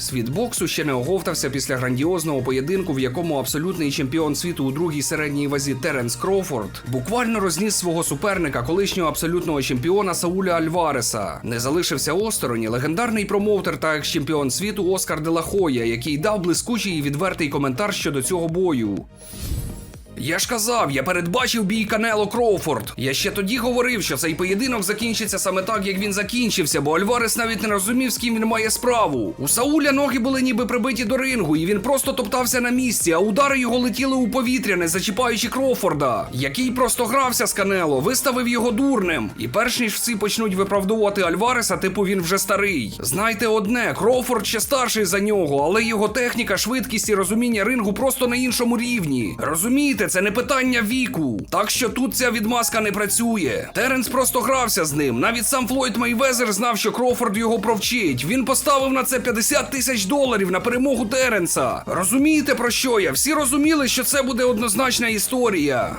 Світ боксу ще не оговтався після грандіозного поєдинку, в якому абсолютний чемпіон світу у другій середній вазі Теренс Кроуфорд буквально розніс свого суперника, колишнього абсолютного чемпіона Сауля Альвареса. Не залишився осторонь легендарний промоутер та екс-чемпіон світу Оскар Делахоя, який дав блискучий і відвертий коментар щодо цього бою. Я ж казав, я передбачив бій Канело Кроуфорд. Я ще тоді говорив, що цей поєдинок закінчиться саме так, як він закінчився, бо Альварес навіть не розумів, з ким він має справу. У Сауля ноги були ніби прибиті до рингу, і він просто топтався на місці, а удари його летіли у повітря, не зачіпаючи Кроуфорда, який просто грався з Канело, виставив його дурним. І перш ніж всі почнуть виправдовувати Альвареса, типу він вже старий. Знайте одне, Кроуфорд ще старший за нього, але його техніка, швидкість і розуміння рингу просто на іншому рівні. Розумієте, це не питання віку. Так що тут ця відмазка не працює. Теренс просто грався з ним. Навіть сам Флойд Мейвезер знав, що Крофорд його провчить. Він поставив на це 50 тисяч доларів на перемогу Теренса. Розумієте про що я? Всі розуміли, що це буде однозначна історія.